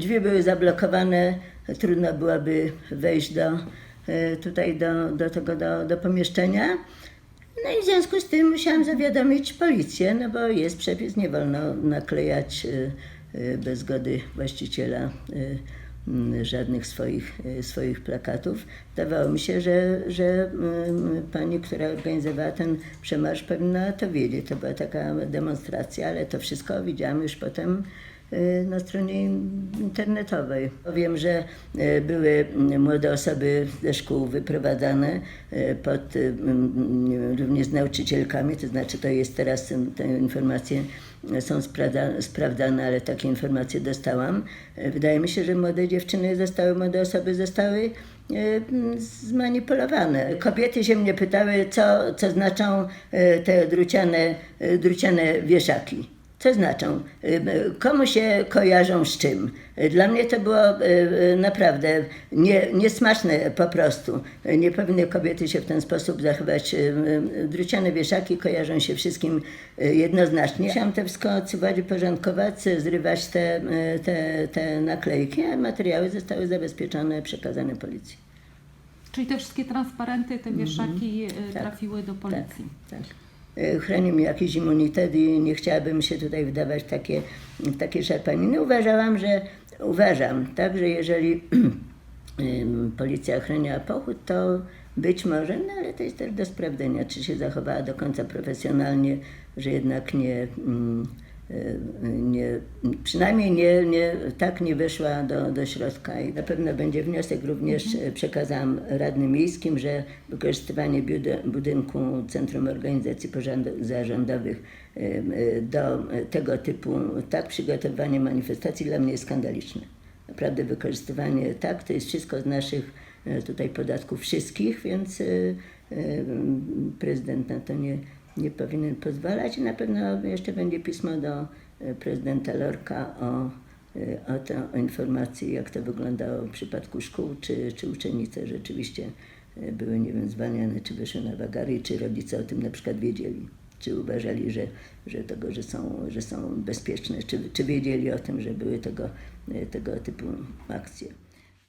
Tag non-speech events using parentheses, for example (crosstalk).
Drzwi były zablokowane, trudno byłoby wejść do, e, tutaj do, do tego, do, do pomieszczenia. No i w związku z tym musiałam zawiadomić policję, no bo jest przepis, nie wolno naklejać e, e, bez zgody właściciela żadnych swoich, swoich plakatów. Wydawało mi się, że, że pani, która organizowała ten przemarsz powinna to wiedzieć. To była taka demonstracja, ale to wszystko widziałam już potem na stronie internetowej. Wiem, że y, były mm, młode osoby ze szkół wyprowadzane y, pod, y, również z nauczycielkami, to znaczy to jest teraz, y, te informacje są sprawdza, sprawdzane, ale takie informacje dostałam. Y, Wydaje mi się, że młode dziewczyny zostały, młode osoby zostały y, zmanipulowane. Kobiety się mnie pytały, co, co znaczą y, te druciane, y, druciane wieszaki. Co znaczą? Y, y, Komu się kojarzą z czym? Y, Dla mnie to było naprawdę nie, niesmaczne po prostu. Nie powinny kobiety się w ten sposób zachować. Druciane wieszaki kojarzą się wszystkim jednoznacznie. Chciałam to wszystko odsuwać, porządkować, zrywać te, te, te naklejki, a materiały zostały zabezpieczone, przekazane policji. Czyli te wszystkie transparenty, te wieszaki e, Tak. trafiły do policji. Tak. E, Chroni mi jakiś immunitet i nie chciałabym się tutaj wydawać w takie, w takie szarpaniny. Uważałam, że uważam, tak, że jeżeli (clears throat) policja chroniła pochód, to być może, no ale to jest też do sprawdzenia, czy się zachowała do końca profesjonalnie, że jednak nie, mm, e, nie przynajmniej nie, nie, tak nie weszła do, do środka. I na pewno będzie wniosek również e, przekazałam radnym miejskim, że wykorzystywanie budynku Centrum Organizacji Porząd- Zarządowych em, e, do e, tego typu tak przygotowanie manifestacji dla mnie jest skandaliczne. Naprawdę wykorzystywanie tak, to jest wszystko z naszych e, tutaj podatków wszystkich, więc e, e, prezydent na to nie, nie powinien pozwalać na pewno jeszcze będzie pismo do e, prezydenta Lorka o, e, o, tę, o informacji, jak to wyglądało w przypadku szkół, czy, czy uczennice rzeczywiście e, były, nie wiem, zwalniane, czy wyszły na wagary, czy rodzice o tym na przykład wiedzieli. Czy uważali, że, że, tego, że, są, że są bezpieczne, czy, czy wiedzieli o tym, że były tego, tego typu akcje.